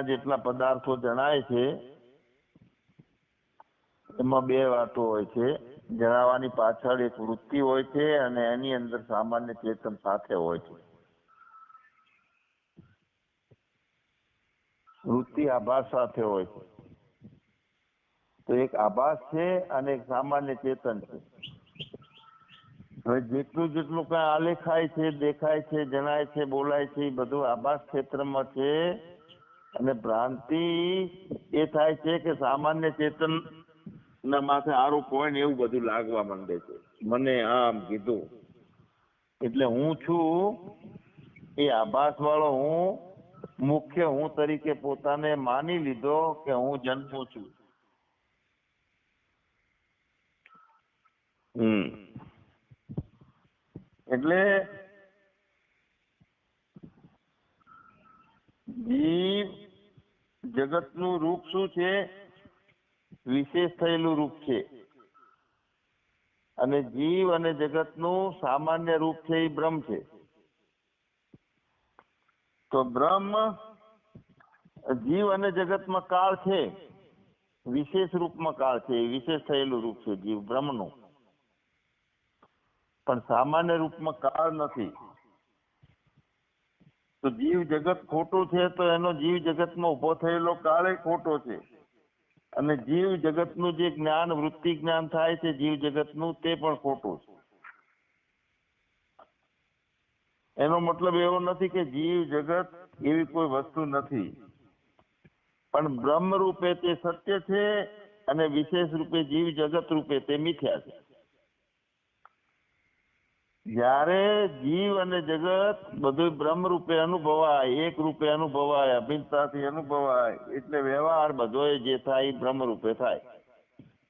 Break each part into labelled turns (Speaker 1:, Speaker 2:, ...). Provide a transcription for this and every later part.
Speaker 1: જગતના જેટલા પદાર્થો જણાય છે, એમાં બે વાતો હોય છે. જણાવવાની પાછળ એક વૃત્તિ હોય છે અને એની અંદર સામાન્ય ચેતન સાથે હોય છે. વૃત્તિ આભાસ સાથે હોય છે. તો એક આભાસ છે અને એક સામાન્ય ચેતન છે. હવે જેટલું જેટલું કઈ આલેખાય છે, દેખાય છે, જણાય છે, બોલાય છે, એ બધું આભાસ ક્ષેત્રમાં છે. અને ભ્રાંતિ એ થાય છે કે સામાન્ય ચેતન ના માથે આરોપ હોય ને એવું બધું લાગવા માંડે છે. મને આમ કીધું. એટલે હું છું, એ આભાસ વાળો હું, મુખ્ય હું તરીકે પોતાને માની લીધો કે હું જન્મું છું. એટલે જીવ જગતનું રૂપ શું છે? વિશેષ થયેલું રૂપ છે. અને જીવ અને જગતનું સામાન્ય રૂપ છે એ બ્રહ્મ છે. તો બ્રહ્મ જીવ અને જગતમાં કાળ છે. વિશેષ રૂપમાં કાળ છે. વિશેષ થયેલું રૂપ છે જીવ બ્રહ્મનું. પણ સામાન્ય રૂપમાં કાળ નથી. તો જીવ જગત ખોટું છે તો એનો જીવ જગતમાં ઊભો થયેલો કાળે ખોટો છે. અને જીવ જગતનું જે જ્ઞાન, વૃત્તિ જ્ઞાન થાય છે, જીવ જગતનું તે પણ ખોટું છે. એનો મતલબ એવો નથી કે જીવ જગત એવી કોઈ વસ્તુ નથી. પણ બ્રહ્મ રૂપે તે સત્ય છે અને વિશેષ રૂપે જીવ જગત રૂપે તે મિથ્યા છે. જ્યારે જીવ અને જગત બધું બ્રહ્મ રૂપે અનુભવાય એક રૂપે અનુભવાય, અભિન્નતાથી અનુભવાય, એટલે વ્યવહાર બધો જે થાય બ્રહ્મ રૂપે થાય.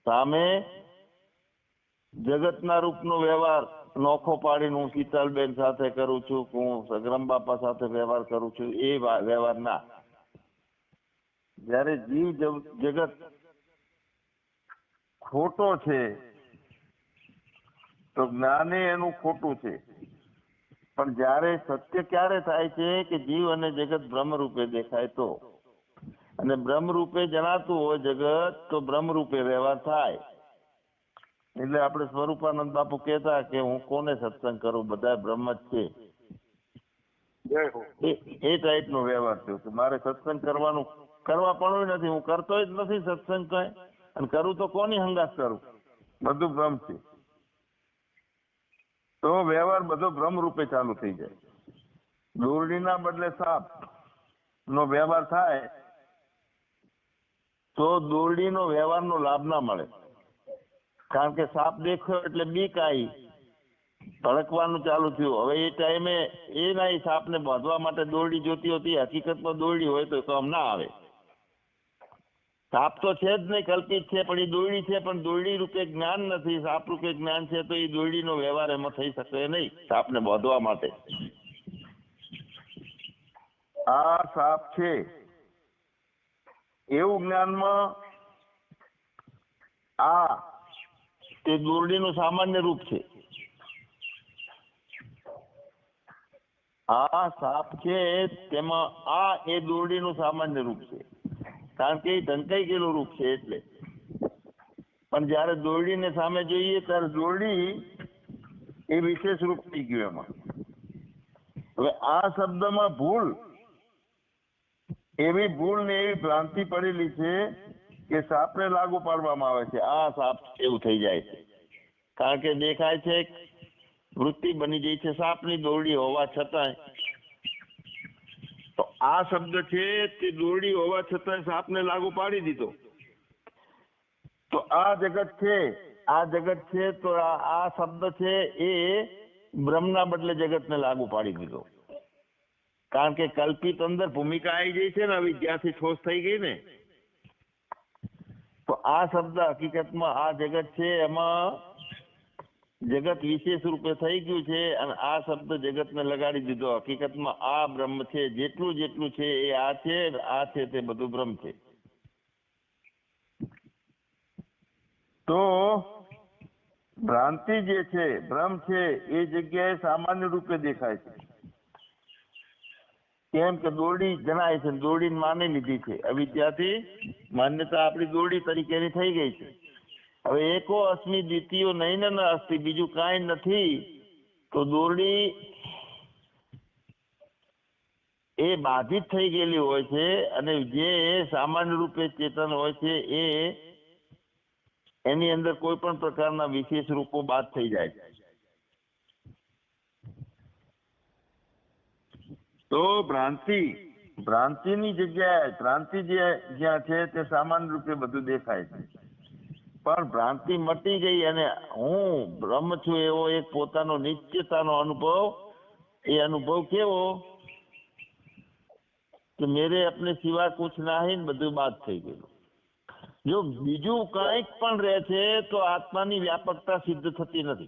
Speaker 1: સામે જગતના રૂપનો વ્યવહાર નોખો પાડીને હું શીતલબેન સાથે કરું છું હું સગ્રમ બાપા સાથે વ્યવહાર કરું છું, એ વ્યવહાર ના. જ્યારે જીવ જગ- જગત ખોટો છે તો જ્ઞાને એનું ખોટું છે. પણ જ્યારે સત્ય ક્યારે થાય છે કે જીવ અને જગત બ્રહ્મ રૂપે દેખાય તો? અને બ્રહ્મ રૂપે જણાતું હોય જગત તો બ્રહ્મ રૂપે વ્યવહાર થાય. એટલે આપણે સ્વરૂપાનંદ બાપુ કહેતા કે હું કોને સત્સંગ કરું? બધા બ્રહ્મ જ છે. એ ટાઈપનો વ્યવહાર થયો કે મારે સત્સંગ કરવાનું કરવા પણ નથી. હું કરતો જ નથી સત્સંગ કઈ. અને કરું તો કોની હંગાસ કરું? બધું ભ્રમ છે. તો વ્યવહાર બધો ભ્રમ રૂપે ચાલુ થઈ જાય. દોરડીના બદલે સાપ નો વ્યવહાર થાય, તો દોરડીનો વ્યવહારનો લાભ ના મળે. કારણ કે સાપ દેખ્યો એટલે બીક આવી ભડકવાનું ચાલુ થયું. હવે એ ટાઈમે એ ના સાપને બાંધવા માટે દોરડી જોતી હતી હકીકતમાં દોરડી હોય તો કામ ના આવે. સાપ તો છે જ નહીં, કલ્પિત છે, પણ એ દોરડી છે, પણ દોરડી રૂપે જ્ઞાન નથી. સાપ રૂપે જ્ઞાન છે તો એ દોરડીનો વ્યવહાર એમાં થઈ શકે નહીં, સાપને બોધવા માટે. આ સાપ છે, એવું જ્ઞાનમાં આ તે દોરડીનું સામાન્ય રૂપ છે. આ સાપ છે, તેમાં આ એ દોરડીનું સામાન્ય રૂપ છે. કારણ કે એ ઢંકાઈ ગયેલું રૂપ છે એટલે. પણ જ્યારે દોરડીને સામે જોઈએ, ત્યારે દોરડી એ વિશેષ રૂપ થઈ ગયું એમાં. હવે આ શબ્દમાં ભૂલ, એવી ભૂલ ને એવી ભ્રાંતિ પડેલી છે કે સાપને લાગુ પાડવામાં આવે છે. આ સાપ એવું થઈ જાય છે. કારણ કે દેખાય છે વૃત્તિ બની ગઈ છે સાપની દોરડી હોવા છતાંય આ શબ્દ છે તે દોરડી હોવા છતાં સાપને લાગુ પાડી દીધો. તો આ જગત છે, આ જગત છે, તો આ શબ્દ છે એ બ્રહ્મના બદલે જગતને લાગુ પાડી દીધો. કારણ કે કલ્પિત અંદર ભૂમિકા આવી ગઈ છે ને વિદ્યાથી ઠોસ થઈ ગઈ ને. તો આ શબ્દ હકીકતમાં આ જગત છે, એમાં જગત વિશેષ રૂપે થઈ ગયું છે અને આ શબ્દ જગતને લગાડી દીધો. હકીકતમાં આ બ્રહ્મ છે, જેટલું જેટલું છે એ આ છે આ છે તે બધું બ્રહ્મ છે. તો ભ્રાંતિ જે છે ભ્રમ છે, એ જગ્યાએ સામાન્ય રૂપે દેખાય છે. કેમ કે દોરડી જણાય છે દોરડી માની લીધી છે. અવિદ્યાથી માન્યતા આપણી દોરડી તરીકેની થઈ ગઈ છે. હવે એકો અસ્મિ દ્વિતીયો નહીં ને અસ્તિ, બીજું કાંઈ નથી. તો દોરડી એ બાધિત થઈ ગયેલી હોય છે અને જે સામાન્ય રૂપે ચેતન હોય છે એ એની અંદર કોઈ પણ પ્રકારના વિશેષ રૂપો બાદ થઈ જાય છે. તો ભ્રાંતિ, ભ્રાંતિની જગ્યાએ, ભ્રાંતિ જે જ્યાં છે તે સામાન્ય રૂપે બધું દેખાય છે. પણ ભ્રાંતિ મટી ગઈ અને હું બ્રહ્મ છું એવો એક પોતાનો નિશ્ચયતાનો અનુભવ. એ અનુભવ કેવો? કે મેરે અપને સિવા કુછ નહીં બધું બાદ થઈ ગયું. જો બીજું કંઈક પણ રહે છે તો આત્માની વ્યાપકતા સિદ્ધ થતી નથી.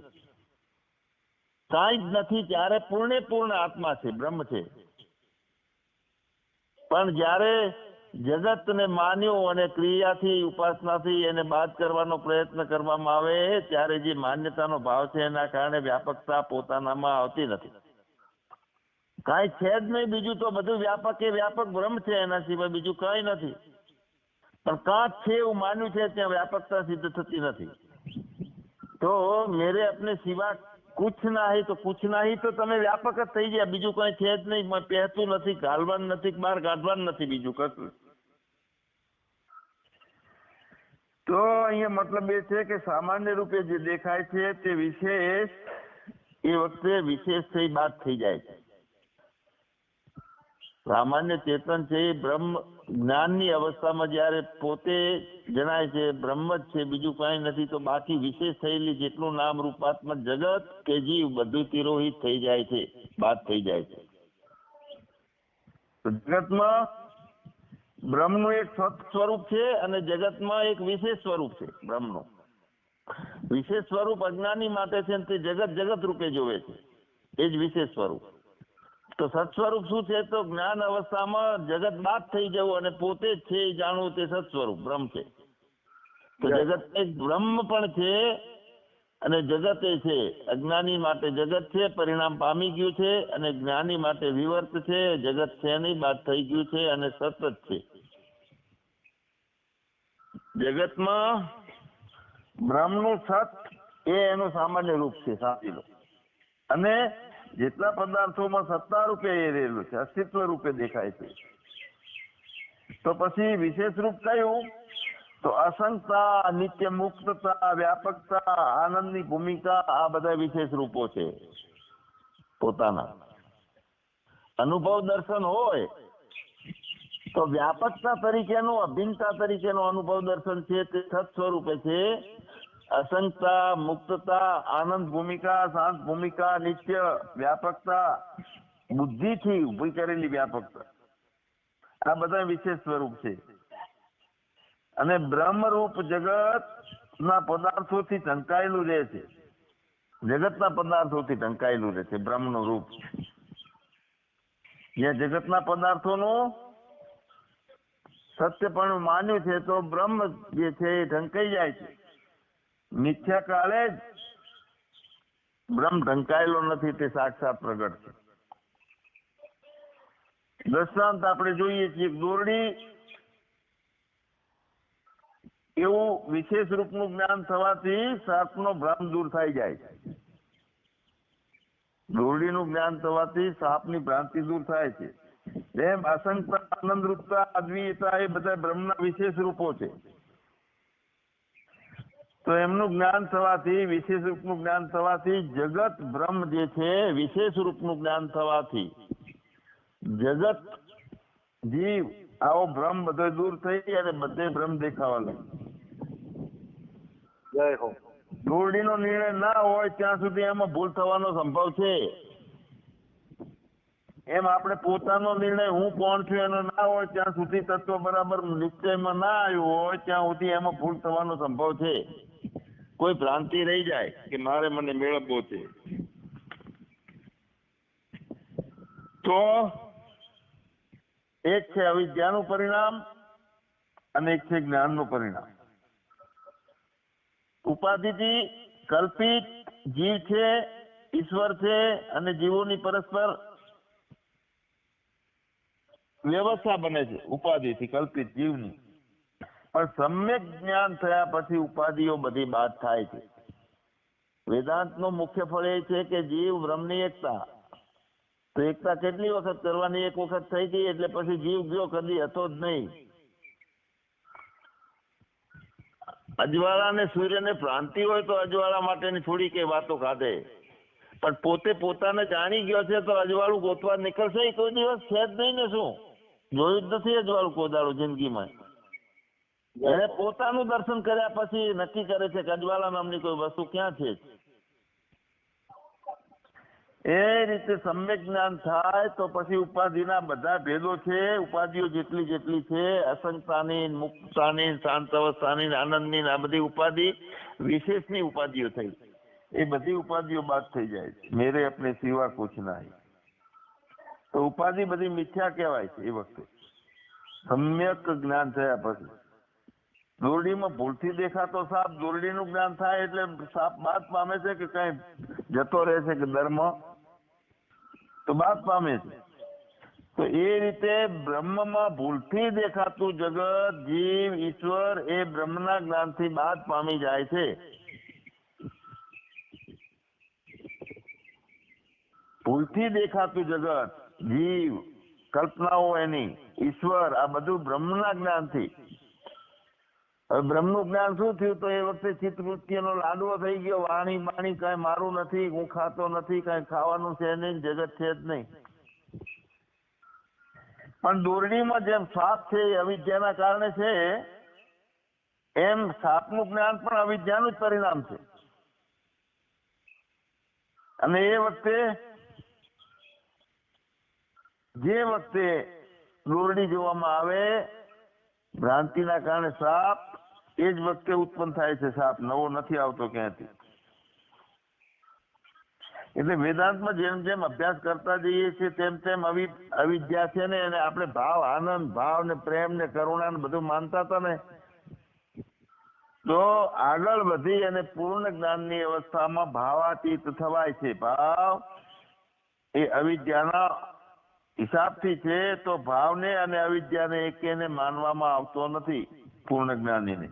Speaker 1: કાંઈ જ નથી ત્યારે પૂર્ણે પૂર્ણ આત્મા છે, બ્રહ્મ છે. પણ જ્યારે જગતને માન્યું અને ક્રિયાથી, ઉપાસનાથી એને બાદ કરવાનો પ્રયત્ન કરવામાં આવે, ત્યારે જે માન્યતાનો ભાવ છે એના કારણે વ્યાપકતા પોતાનામાં આવતી નથી. કાંઈ છે જ નહીં બીજું તો બધું વ્યાપક એ વ્યાપક બ્રહ્મ છે એના સિવાય બીજું કઈ નથી. પણ કાંક છે એવું માન્યું છે ત્યાં વ્યાપકતા સિદ્ધ થતી નથી. તો મેરે અપને સિવા કુછ નાહી, તો કુછ નહીં તો તમે વ્યાપક જ થઈ ગયા. બીજું કઈ છે જ નહીં પહેતું નથી, ગાલવાનું નથી બહાર કાઢવાનું નથી બીજું કશું. તો અહીંયા મતલબ એ છે કે સામાન્ય રૂપે જે દેખાય છે તે વિશેષ, એ વખતે વિશેષ થઈ બાદ થઈ જાય છે. સામાન્ય ચેતન છે એ બ્રહ્મ, જ્ઞાનની અવસ્થામાં જ્યારે પોતે જણાય છે, બ્રહ્મ જ છે, બીજું કાંઈ નથી, તો બાકી વિશેષ થયેલી જેટલું નામ રૂપાત્મક જગત કે જીવ બધું તિરોહિત થઈ જાય છે, બાદ થઈ જાય છે. જગતમાં બ્રહ્મનું એક સત સ્વરૂપ છે અને જગતમાં એક વિશેષ સ્વરૂપ છે બ્રહ્મનું. વિશેષ સ્વરૂપ અજ્ઞાની માટે છે તે જગત જગત રૂપે જોવે છે. એ જ વિશેષ સ્વરૂપ. તો સત સ્વરૂપ શું છે? તો જ્ઞાન અવસ્થામાં જગત બાદ થઈ જવું અને પોતે જ છે એ જાણવું તે સત સ્વરૂપ બ્રહ્મ છે. તો જગત એક બ્રહ્મ પણ છે અને જગત એ છે. અજ્ઞાની માટે જગત છે પરિણામ પામી ગયું છે અને જ્ઞાની માટે વિવર્ત છે. જગત છે નહીં બાદ થઈ ગયું છે અને સતત છે. જગતમાં બ્રહ્મનું સત એ એનું સામાન્ય રૂપ છે, સાચી લો અને જેટલા પદાર્થોમાં સત્તા રૂપે એ રહેલું છે અસ્તિત્વ રૂપે દેખાય છે. તો પછી વિશેષ રૂપ કયું? તો અસંગતા, નિત્ય મુક્તતા, વ્યાપકતા, આનંદની ભૂમિકા, આ બધા વિશેષ રૂપો છે પોતાના. અનુભવ દર્શન હોય તો વ્યાપકતા તરીકેનો, અભિન્નતા તરીકેનો અનુભવ દર્શન છે તે સત સ્વરૂપે છે. અસંગતા, મુક્તતા, આનંદ ભૂમિકા, શાંત ભૂમિકા, નિત્ય વ્યાપકતા, બુદ્ધિથી ઊભી કરેલી વ્યાપકતા. આ બધા વિશેષ સ્વરૂપ છે. અને બ્રહ્મરૂપ જગત ના પદાર્થોથી ઢંકાયેલું રહે છે. જગતના પદાર્થોથી ઢંકાયેલું રહે છે, બ્રહ્મનું રૂપ. જ્યાં જગતના પદાર્થોનું સત્યપણું માન્યું છે તો બ્રહ્મ જે છે એ ઢંકાઈ જાય છે. મિથ્યા કાળે જ બ્રહ્મ ઢંકાયેલો નથી તે સાક્ષાત પ્રગટ છે. દ્રષ્ટાંત આપણે જોઈએ છીએ દોરડી એવું વિશેષ રૂપનું જ્ઞાન થવાથી સાપનો ભ્રમ દૂર થઈ જાય છે. દોરડીનું જ્ઞાન થવાથી સાપની ભ્રાંતિ દૂર થાય છે. એમ અસંગતા આનંદ રૂપતા અદ્વિતા એ બધા બ્રહ્મના વિશેષ રૂપો છે. તો એમનું જ્ઞાન થવાથી વિશેષ રૂપનું જ્ઞાન થવાથી જગત બ્રહ્મ જે છે વિશેષ રૂપનું જ્ઞાન થવાથી જગત જીવ આવો ભ્રમ બધો દૂર થઈ અને બધે ભ્રમ દેખાવા લાગ્યો.
Speaker 2: જય હો.
Speaker 1: દોરડીનો નિર્ણય ના હોય ત્યાં સુધી એમાં ભૂલ થવાનો સંભવ છે. એમ આપણે પોતાનો નિર્ણય હું કોણ છું એનો ના હોય, ત્યાં સુધી તત્વ બરાબર નિશ્ચયમાં ના આવ્યું હોય, ત્યાં સુધી એમાં ભૂલ થવાનો સંભવ છે. કોઈ ભ્રાંતિ રહી જાય કે મારે મને મેળવવો છે. તો એક છે અવિદ્યાનું પરિણામ અને એક છે જ્ઞાનનું પરિણામ. ઉપાધિથી કલ્પિત જીવ છે, ઈશ્વર છે અને જીવોની પરસ્પર વ્યવસ્થા બને છે, ઉપાધિથી કલ્પિત જીવની. પણ સમ્યક જ્ઞાન થયા પછી ઉપાધિઓ બધી બાદ થાય છે. વેદાંતનું મુખ્ય ફળ એ છે કે જીવ બ્રહ્મની એકતા. તો એકતા કેટલી વખત કરવાની? એક વખત થઈ ગઈ એટલે પછી જીવ ગયો, કદી હતો જ નહીં. અજવાળા ને સૂર્ય ને ભ્રાંતિ હોય તો અજવાળા માટેની થોડી કઈ વાતો કાઢે. પણ પોતે પોતાને જાણી ગયો છે તો અજવાળું ગોતવા નીકળશે કોઈ દિવસ? છે જ નહીં ને શું? જોયું જ નથી અજવાળું કોદાળું જિંદગીમાં. એને પોતાનું દર્શન કર્યા પછી નક્કી કરે છે કે અજવાળા નામની કોઈ વસ્તુ ક્યાં છે? એ રીતે સમ્યક જ્ઞાન થાય તો પછી ઉપાધિના બધા ભેદો છે ઉપાધિઓ જેટલી જેટલી છે અસંગતાની મુક્તતાની શાંત અવસ્થાની આનંદની આ બધી ઉપાધિ વિશેષની ઉપાધિઓ થઈ. એ બધી ઉપાધિઓ બાદ થઈ જાય છે. મેરે અપને સિવા કુછ નહીં. તો ઉપાધિ બધી મિથ્યા કહેવાય છે એ વખતે. સમ્યક જ્ઞાન થયા પછી. દોરડીમાં ભૂલથી દેખાતો સાપ દોરડીનું જ્ઞાન થાય એટલે સાપ બાદ પામે છે કે કઈ જતો રહે છે કે ધર્મ? તો બાદ પામે છે. તો એ રીતે બ્રહ્મમાં ભૂલથી દેખાતું જગત, જીવ, ઈશ્વર એ બ્રહ્મના જ્ઞાનથી બાદ પામી જાય છે. ભૂલથી દેખાતું જગત જીવ, કલ્પનાઓ એની, ઈશ્વર, આ બધું બ્રહ્મના જ્ઞાનથી. હવે બ્રહ્મનું જ્ઞાન શું થયું? તો એ વખતે ચિત્તવૃત્તિનો લાડવો થઈ ગયો. વાણી, બાણી કઈ મારું નથી, હું ખાતો નથી, કઈ ખાવાનું છે નહીં, જગત છે જ નહીં. પણ દોરડીમાં જેમ સાપ છે એ અવિદ્યાના કારણે છે, એમ સાપનું જ્ઞાન પણ અવિદ્યાનું જ પરિણામ છે. અને એ વખતે જે વખતે દોરડી જોવામાં આવે, ભ્રાંતિના કારણે સાપ એ જ વખતે ઉત્પન્ન થાય છે સાપ. નવો નથી આવતો ક્યાંથી એટલે વેદાંતમાં જેમ જેમ અભ્યાસ કરતા જઈએ છીએ, તેમ તેમ અવિ, અવિદ્યા છે ને એને આપણે ભાવ, આનંદ, ભાવ ને પ્રેમ ને કરુણા ને બધું માનતા હતા ને, તો આગળ વધી અને પૂર્ણ જ્ઞાનની અવસ્થામાં ભાવાતીત થવાય છે. ભાવ એ અવિદ્યાના હિસાબથી છે તો ભાવને અને અવિદ્યાને એકેને માનવામાં આવતો નથી પૂર્ણ જ્ઞાનીને.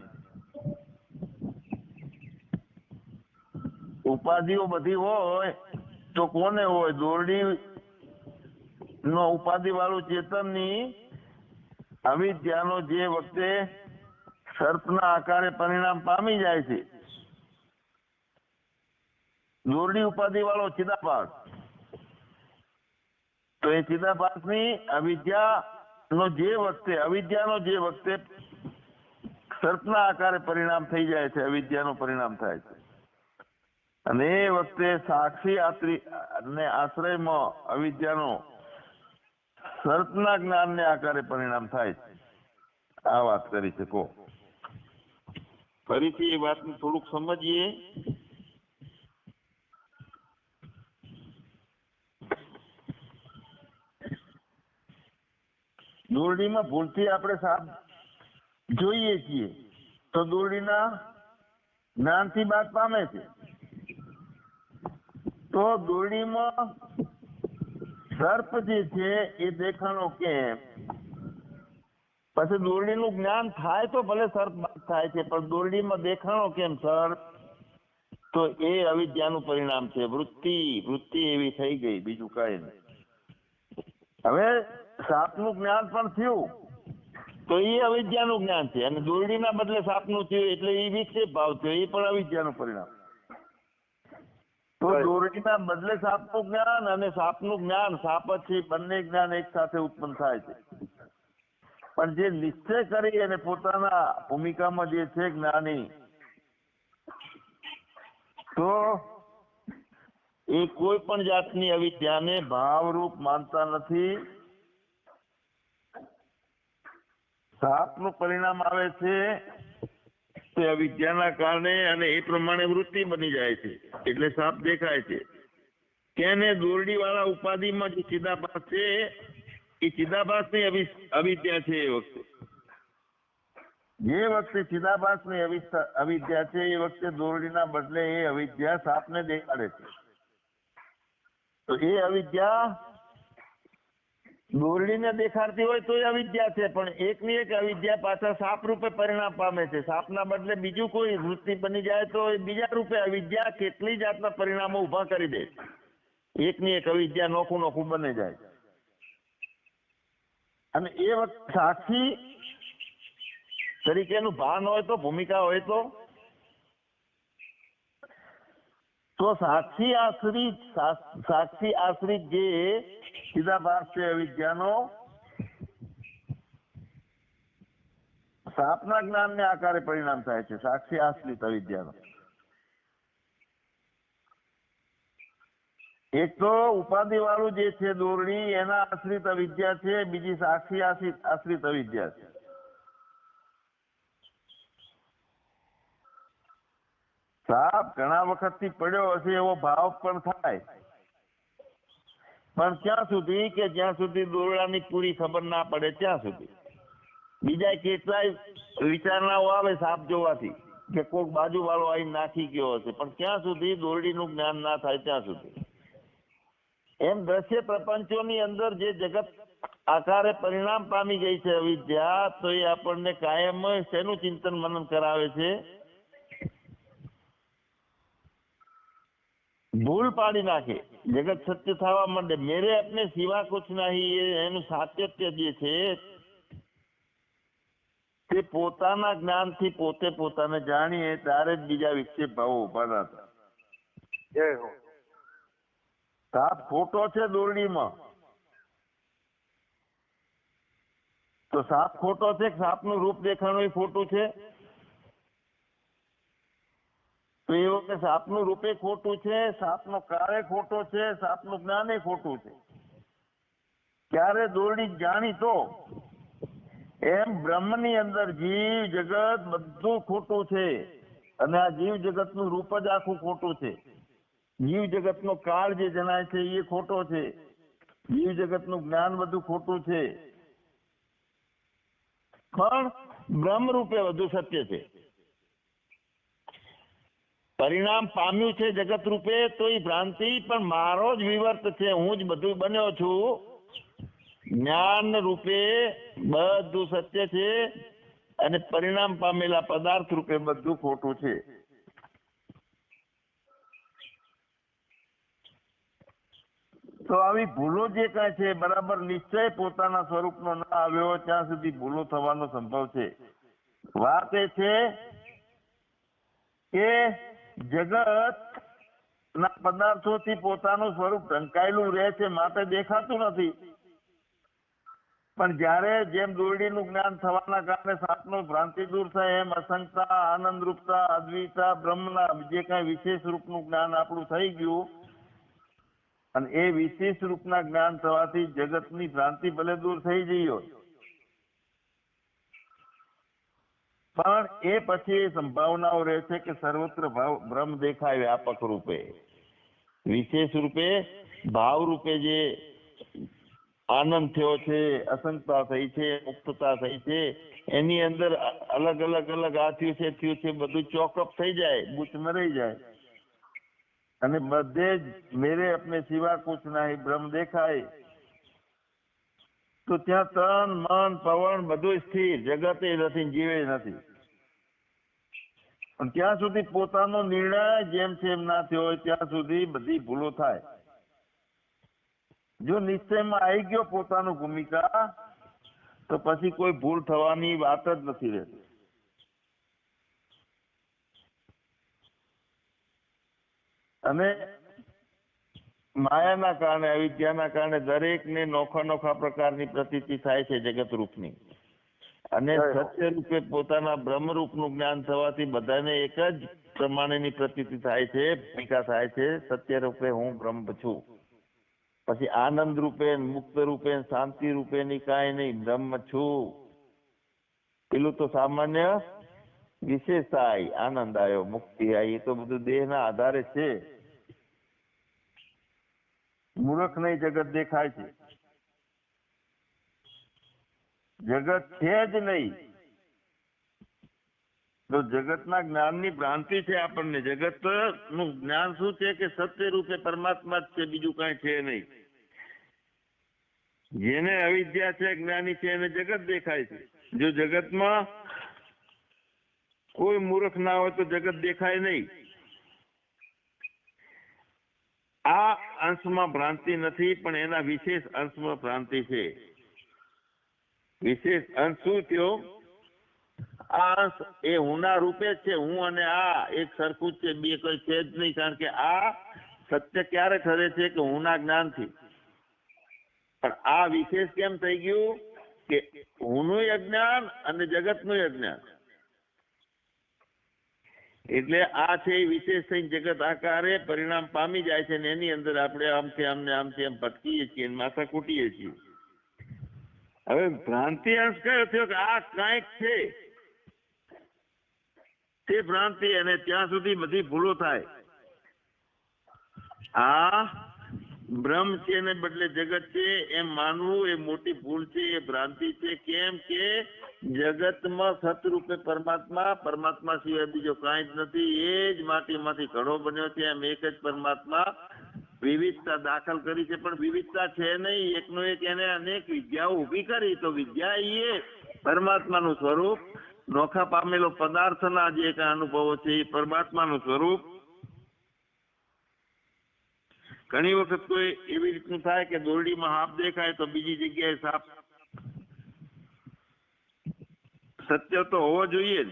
Speaker 1: ઉપાધિઓ બધી હોય તો કોને હોય? દોરડી નો ઉપાધિ વાળું ચેતનની અવિદ્યાનો જે વખતે સર્પના આકારે પરિણામ પામી જાય છે. દોરડી ઉપાધિ વાળો ચિદાભાસ તો એ ચિદાભાસની અવિદ્યા નો જે વખતે, અવિદ્યાનો જે વખતે સર્પના આકારે પરિણામ થઈ જાય છે, અવિદ્યાનું પરિણામ થાય છે. અને એ વખતે સાક્ષી આત્રી ને આશ્રયમાં અવિદ્યાનો સર્પના જ્ઞાનને આકારે પરિણામ થાય છે. આ વાત કરી છે કો ફરીથી એ વાતને થોડુંક સમજીએ. દોરડીમાં ભૂલથી આપણે સાપ જોઈએ છીએ, તો દોરડીના જ્ઞાનથી બાદ પામે છે. તો દોરડીમાં સર્પ જે છે એ દેખાણો કેમ? પછી દોરડીનું જ્ઞાન થાય તો ભલે સર્પ થાય છે, પણ દોરડીમાં દેખાણો કેમ સર્પ તો એ અવિદ્યાનું પરિણામ છે. વૃત્તિ વૃત્તિ એવી થઈ ગઈ, બીજું કઈ નહીં. હવે સાપનું જ્ઞાન પણ થયું. તો એ અવિદ્યાનું જ્ઞાન છે. અને દોરડીના બદલે સાપનું થયું એટલે એ વિક્ષેપ ભાવ થયો. એ પણ અવિદ્યાનું પરિણામ. તો દોરડીના બદલે સાપનું જ્ઞાન અને સાપનું જ્ઞાન સાપ છે બંને જ્ઞાન એક સાથે ઉત્પન્ન થાય છે. પણ જે નિશ્ચય કરી અને પોતાના ભૂમિકામાં જે છે જ્ઞાની તો એ કોઈ પણ જાતની અવિદ્યાને ભાવરૂપ માનતા નથી. સાપનું પરિણામ આવે છે તે અવિદ્યાના કારણે અને એ પ્રમાણે વૃત્તિ બની જાય છે. એટલે સાપ દેખાય છે. તેને દોરડી વાળા ઉપાધિમાં જે ચિદાભાસ છે, એ ચિદાભાસની અવિ- અવિદ્યા છે એ વખતે. જે વખતે ચિદાભાસની અવિદ્યા અવિદ્યા છે, એ વખતે દોરડીના બદલે એ અવિદ્યા સાપને દેખાડે છે. તો એ અવિદ્યા દોરડીને દેખાડતી હોય તો અવિદ્યા છે, પણ એકની એક અવિદ્યા પાછા સાપ રૂપે પરિણામ પામે છે. સાપના બદલે બીજું કોઈ વૃત્તિ બની જાય તો એ બીજા રૂપે અવિદ્યા કેટલી જાતના પરિણામો ઊભા કરી દે. એકની એક અવિદ્યા નોખું નોખું બની જાય. અને એ વખત સાક્ષી તરીકેનું ભાન હોય તો, ભૂમિકા હોય તો તો સાક્ષી આશ્રિત સાક્ષી આશ્રિત જે ચિદાભાસ છે અવિદ્યાનો સાપના જ્ઞાનને આકારે પરિણામ થાય છે સાક્ષી આશ્રિત અવિદ્યાનો એક તો ઉપાધિ વાળું જે છે દોરડી એના આશ્રિત અવિદ્યા છે બીજી સાક્ષી આશ્રિત આશ્રિત અવિદ્યા છે સાપ ઘણા વખતથી પડ્યો હશે એવો ભાવ પણ થાય પણ ક્યાં સુધી કે જ્યાં સુધી દોરડાની પૂરી ખબર ના પડે ત્યાં સુધી. બીજા કેટલાય વિચારણાઓ આવે સાપ જોવાથી કે કોઈક બાજુ વાળો આવી નાખી ગયો હશે. પણ ક્યાં સુધી દોરડીનું જ્ઞાન ના થાય ત્યાં સુધી. એમ દ્રશ્ય પ્રપંચોની અંદર જે જગત આકારે પરિણામ પામી ગઈ છે અવિદ્યા, તો એ આપણને કાયમ શેનું ચિંતન મનન કરાવે છે? ભૂલ પાડી નાખે. જગત સત્ય થવા માંડે. મેરે અપને સિવા કુછ નહીં એનું સાતત્ય જે છે તે પોતાના જ્ઞાનથી પોતે પોતાને જાણીએ ત્યારે જ બીજા વિક્ષેપ ભાવો ઊભા ના
Speaker 2: જય હો.
Speaker 1: સાપ ખોટો છે દોરડીમાં. તો સાપ ખોટો છે સાપ સાપનું રૂપ દેખાણું એ ખોટું છે? તો એ વખતે સાપનું રૂપે ખોટું છે, સાપનો કાળે ખોટો છે, સાપનું જ્ઞાને ખોટું છે. ક્યારે દોરડી જાણી તો એમ બ્રહ્મની અંદર જીવ જગત બધું ખોટું છે અને આ જીવ જગતનું રૂપ જ આખું ખોટું છે. જીવ જગતનો કાળ જે જણાય છે એ ખોટો છે. જીવ જગતનું જ્ઞાન બધું ખોટું છે. પણ બ્રહ્મ રૂપે વધુ સત્ય છે. પરિણામ પામ્યું છે જગત રૂપે, તો એ ભ્રાંતિ, પણ મારો જ વિવર્ત છે. હું જ બધું બન્યો છું. જ્ઞાન રૂપે બધું સત્ય છે અને પરિણામ પામેલા પદાર્થ રૂપે બધું ખોટું છે. તો આવી ભૂલો જે કાંઈ છે, બરાબર નિશ્ચય પોતાના સ્વરૂપનો ના આવ્યો, ત્યાં સુધી ભૂલો થવાનો સંભવ છે. વાત એ છે કે જગત ના પદાર્થોથી પોતાનું સ્વરૂપ ઢંકાયેલું રહે છે, માટે દેખાતું નથી. પણ જ્યારે જેમ દોરડીનું જ્ઞાન થવાના કારણે સાપનો ભ્રાંતિ દૂર થાય, એમ અસંગતા આનંદ રૂપતા અદ્વિતા, બ્રહ્મના જે કઈ વિશેષ રૂપનું જ્ઞાન આપણું થઈ ગયું, અને એ વિશેષ રૂપના જ્ઞાન થવાથી જગતની ભ્રાંતિ ભલે દૂર થઈ ગઈ હોય. પણ એ પછી સંભાવનાઓ રહે છે કે સર્વત્ર ભાવ બ્રહ્મ દેખાય વ્યાપક રૂપે. વિશેષ રૂપે ભાવ રૂપે જે આનંદ થયો છે, અસંગતા થઈ છે, મુક્તતા થઈ છે, એની અંદર અલગ અલગ અલગ આ થયું છે થયું છે, બધું ચોકઅપ થઈ જાય, બુચ રહી જાય. અને બધે જ મેરે અપને સિવા કુછ નહીં બ્રહ્મ દેખાય. તો ત્યાં તન, મન, પવન બધું સ્થિર, જગતે નથી, જીવે નથી. ત્યાં સુધી પોતાનો નિર્ણય જેમ એમ ના થયો ત્યાં સુધી બધી ભૂલો થાય. જો નિશ્ચયમાં આવી ગયો પોતાનું ભૂમિકા, તો પછી કોઈ ભૂલ થવાની વાત જ નથી રહેતી. અને માયાના કારણે અવિદ્યાના કારણે દરેકને નોખા નોખા પ્રકારની પ્રતીતિ થાય છે જગત રૂપની અને સત્ય રૂપે પોતાના બ્રહ્મ રૂપનું જ્ઞાન થવાથી બધાને એક જ પ્રમાણેની પ્રતીતિ થાય છે ભૂમિકા થાય છે સત્ય રૂપે હું બ્રહ્મ છું. પછી આનંદ રૂપે મુક્ત રૂપે શાંતિ રૂપે ની કાંઈ નહીં બ્રહ્મ છું. પેલું તો સામાન્ય વિશેષતા આવી આનંદ આવ્યો મુક્તિ આવી એ તો બધું દેહના આધારે છે. મૂર્ખ નહીં જગત દેખાય છે. જગત છે જ નહીં. તો જગતના જ્ઞાનની ભ્રાંતિ છે આપણને. જગતનું જ્ઞાન શું છે કે સત્ય રૂપે પરમાત્મા જ છે, બીજું કાંઈ છે નહીં. જેને અવિદ્યા છે, જ્ઞાની છે, એને જગત દેખાય છે. જો જગતમાં કોઈ મૂર્ખ ના હોય તો જગત દેખાય નહીં. આ અંશમાં ભ્રાંતિ નથી, પણ એના વિશેષ અંશમાં ભ્રાંતિ છે. વિશેષ અંશ શું થયો? આ અંશ એ હુના રૂપે છે. હું અને આ એક સરખું છે. બે કોઈ છે જ નહીં, કારણ કે આ સત્ય ક્યારે ઠરે છે કે હુંના જ્ઞાનથી? પણ આ વિશેષ કેમ થઈ ગયું? કે હુંનું અજ્ઞાન અને જગતનું અજ્ઞાન એટલે આ છે વિશેષ થઈને જગત આકારે પરિણામ પામી જાય છે ને એની અંદર આપણે આમથી આમને આમથી આમ ભટકીએ છીએ માથા કૂટીએ છીએ. હવે ભ્રાંતિ અંશ કયો થયો કે આ કાંઈક છે. તે ભ્રાંતિ અને ત્યાં સુધી બધી ભૂલો થાય. આ બ્રહ્મ છે ને બદલે જગત છે, એમ માનવું એ મોટી ભૂલ છે, એ ભ્રાંતિ છે. કેમ કે જગતમાં સતરૂપે પરમાત્મા પરમાત્મા સિવાય બીજો કાંઈ જ નથી. એ જ માટીમાંથી ઘડો બન્યો છે, એમ એક જ પરમાત્મા વિવિધતા દાખલ કરી છે. પણ વિવિધતા છે નહીં. એકનો એક એને અનેક વિદ્યાઓ ઊભી કરી. તો વિદ્યા એ પરમાત્માનું સ્વરૂપ. નોખા પામેલો પદાર્થના જે અનુભવો છે, એ પરમાત્માનું સ્વરૂપ. ઘણી વખત તો એવી રીતનું થાય કે દોરડીમાં સાપ દેખાય તો બીજી જગ્યાએ સાપ. સત્ય તો હોવો જોઈએ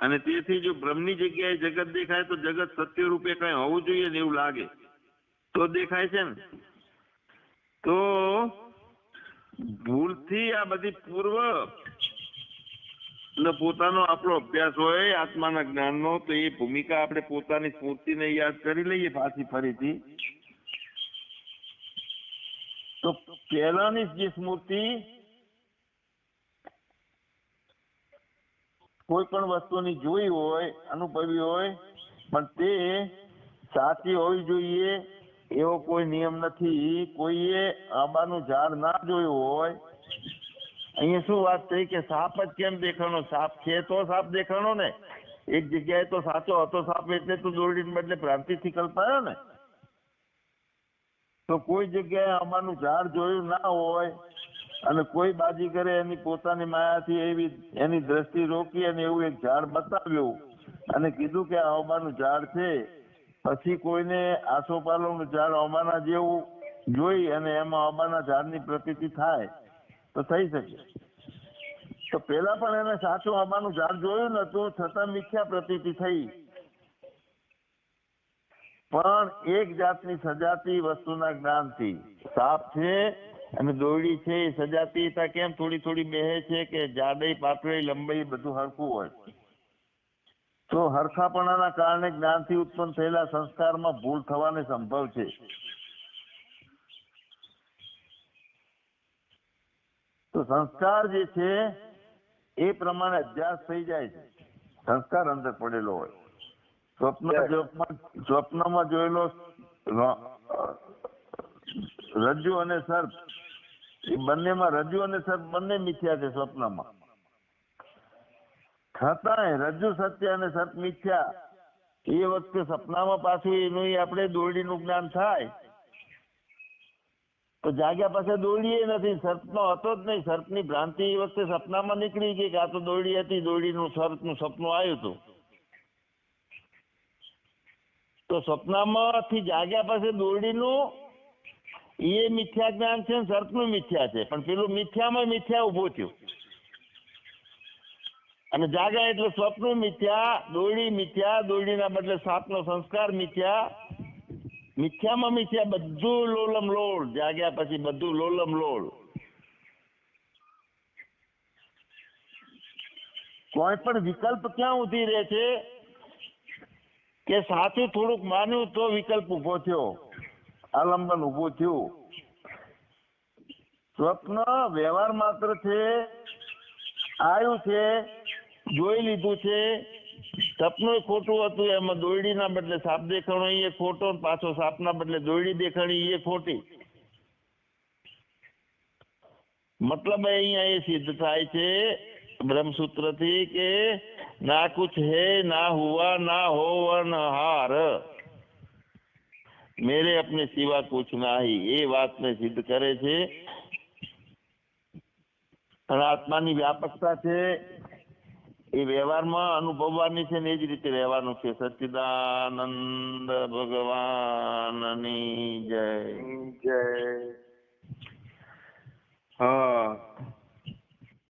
Speaker 1: અને તેથી જો બ્રહ્મની જગ્યાએ જગત દેખાય તો જગત સત્ય રૂપે કઈ હોવું જોઈએ ને એવું લાગે. તો દેખાય છે ને. તો ભૂલથી આ બધી પૂર્વ ને પોતાનો આપણો અભ્યાસ હોય, આત્માના જ્ઞાનનો, તો એ ભૂમિકા આપણે પોતાની સ્મૃતિને યાદ કરી લઈએ પાછી ફરીથી. તો પહેલાની જે સ્મૃતિ કોઈ પણ વસ્તુની જોઈ હોય, અનુભવી હોય, પણ તે સાચી હોવી જોઈએ, એવો કોઈ નિયમ નથી. કોઈએ આંબાનું ઝાડ ના જોયું હોય અહીંયા શું વાત થઈ કે સાપ જ કેમ દેખાણો? સાપ છે તો સાપ દેખાણો ને. એક જગ્યાએ તો સાચો હતો સાપ એટલે તું દોરડીને બદલે ભ્રાંતિથી કલ્પાયો ને. તો કોઈ જગ્યાએ આંબાનું ઝાડ જોયું ના હોય અને કોઈ બાજીગરે એની પોતાની માયાથી એવી, એની દ્રષ્ટિ રોકી અને એવું એક ઝાડ બતાવ્યું અને કીધું કે આ આંબાનું ઝાડ છે. પછી કોઈને આસોપાલવનું ઝાડ અમાના જેવું જોઈ અને એમાં આંબાના ઝાડની પ્રતીતિ થાય. તો થઈ શકે તો પેલા પણ એને સાચું આંબાનું ઝાડ જોયું નતું છતાં મિથ્યા પ્રતીતિ થઈ. પણ એક જાતની સજાતી વસ્તુના જ્ઞાનથી સાપ છે અને દોરડી છે એ સજાતીયતા કેમ થોડી થોડી બેહે છે કે જાડે પાતળી લંબાઈ બધું હરખું હોય. તો હરખાપણાના કારણે જ્ઞાનથી ઉત્પન્ન થયેલા સંસ્કારમાં ભૂલ થવાને સંભવ છે. તો સંસ્કાર જે છે એ પ્રમાણે અભ્યાસ થઈ જાય છે. સંસ્કાર અંદર પડેલો હોય. સ્વપ્ન સ્વપ્ન- સ્વપ્નમાં જોયેલો રજ્જુ અને સર્પ એ બંનેમાં રજ્જુ અને સર્પ બંને મિથ્યા છે સ્વપ્નમાં. છતાંય રજ્જુ સત્ય અને સર્પ મિથ્યા એ વખતે સપનામાં પાછું એનું આપણે દોરડીનું જ્ઞાન થાય. તો જાગ્યા પાસે દોરડી નથી, સર્પનો હતો જ નહીં. સર્પની ભ્રાંતિ એ વખતે સપનામાં નીકળી ગઈ કે આ તો દોરડી હતી દોરડીનું સર્પનું સપનું આવ્યું હતું. તો સપનામાંથી જાગ્યા પાસે દોરડીનું એ મિથ્યા જ્ઞાન છે સર્પનું મિથ્યા છે. પણ પેલું મિથ્યામાં મિથ્યા ઊભો થયું. અને જાગ્યા એટલે સ્વપ્ન મિથ્યા દોરડી મિથ્યા દોરડીના બદલે સાપનો સંસ્કાર મિથ્યા મિથ્યામાં મિથ્યા બધું લોલમ લોલ જાગ્યા પછી બધું લોલમ લોલ કોઈ પણ વિકલ્પ ક્યાં ઉધી રહે છે? કે સાચું થોડુંક માન્યું તો વિકલ્પ ઊભો થયો. આલંબન ઉભું થયું. સ્વપ્ન વ્યવહાર માત્ર છે આવ્યું છે, જોઈ લીધું છે સપનું ખોટું હતું, એમાં દોરડીના બદલે સાપ દેખાણો, એ ખોટો ને પાછો સાપના બદલે દોરડી દેખાણી, એ ખોટી. મતલબ અહીંયા એ સિદ્ધ થાય છે, બ્રહ્મસૂત્રથી કે ના કુછ હે, ના હુઆ ના હોવન હાર. મેરે અપને સિવા કુછ નાહી, એ વાતને સિદ્ધ કરે છે. અને આત્માની વ્યાપકતા છે એ વ્યવહારમાં અનુભવવાની છે ને એ જ રીતે રહેવાનું છે. સચિદાનંદ ભગવાનની જય.
Speaker 2: જય. હા.